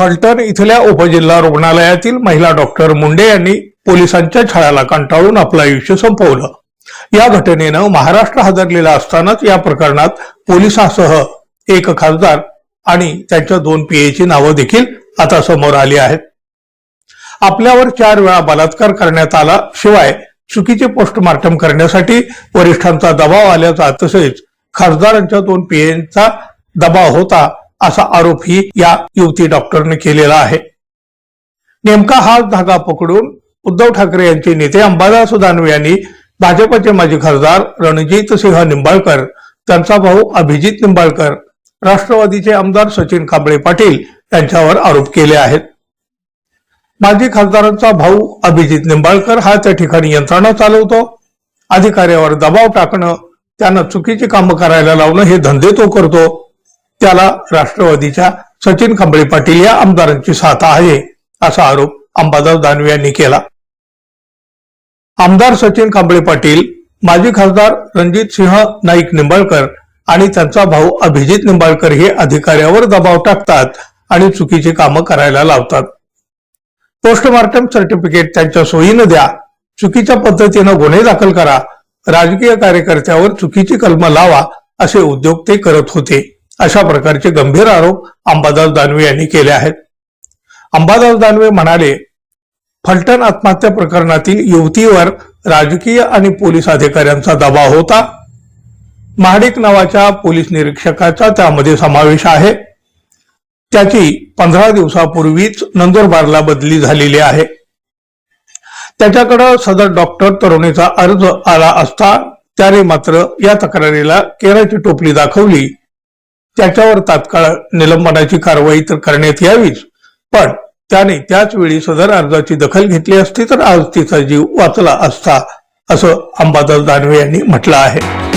फलटण इथल्या उपजिल्हा रुग्णालयातील महिला डॉक्टर मुंडे यांनी पोलिसांच्या छळाला कंटाळून आपलं आयुष्य संपवलं. या घटनेनं महाराष्ट्र हादरलेला असतानाच या प्रकरणात पोलिसांसह एक खासदार आणि त्यांच्या दोन पीएची नावं देखील आता समोर आली आहेत. आपल्यावर चार वेळा बलात्कार करण्यात आला शिवाय चुकीचे पोस्टमार्टम करण्यासाठी वरिष्ठांचा दबाव आल्याचा तसेच खासदारांच्या दोन पीएचा दबाव होता असा आरोपही या युवती डॉक्टरने केलेला आहे. नेमका हा धागा पकडून उद्धव ठाकरे यांचे नेते अंबादास दानवे यांनी भाजपचे माजी खासदार रणजित सिंह निंबाळकर त्यांचा भाऊ अभिजित निंबाळकर राष्ट्रवादीचे आमदार सचिन कांबळे पाटील यांच्यावर आरोप केले आहेत. माजी खासदारांचा भाऊ अभिजित निंबाळकर हा त्या ठिकाणी यंत्रणा चालवतो. अधिकाऱ्यावर दबाव टाकणं त्यांना चुकीची कामं करायला लावणं हे धंदे तो करतो. त्याला राष्ट्रवादीच्या सचिन कांबळे पाटील या आमदारांची साथ आहे असा आरोप अंबादास दानवे यांनी केला. आमदार सचिन खांबळे पाटील माजी खासदार रणजित सिंह नाईक निंबाळकर आणि त्यांचा भाऊ अभिजित निंबाळकर हे अधिकाऱ्यावर दबाव टाकतात आणि चुकीची कामं करायला लावतात. पोस्टमार्टम सर्टिफिकेट त्यांच्या सोयीनं द्या चुकीच्या पद्धतीनं गुन्हे दाखल करा राजकीय कार्यकर्त्यावर चुकीची कलमं लावा असे उद्योग ते करत होते. अशा प्रकारचे गंभीर आरोप अंबादास दानवे यांनी केले आहेत. अंबादास दानवे म्हणाले फलटण आत्महत्या प्रकरणातील युवतीवर राजकीय आणि पोलीस अधिकाऱ्यांचा दबाव होता. महाडिक नावाच्या पोलीस निरीक्षकाचा त्यामध्ये समावेश आहे. त्याची पंधरा दिवसापूर्वीच नंदुरबारला बदली झालेली आहे. त्याच्याकडं सदर डॉक्टर तरुणीचा अर्ज आला असता त्याने मात्र या तक्रारीला केराची टोपली दाखवली. त्याच्यावर तात्काळ निलंबनाची कारवाई तर करण्यात यावीच. पण त्याने त्याच वेळी सदर अर्जाची दखल घेतली असती तर आज तिचा जीव वाचला असता असं अंबादास दानवे यांनी म्हटलं आहे.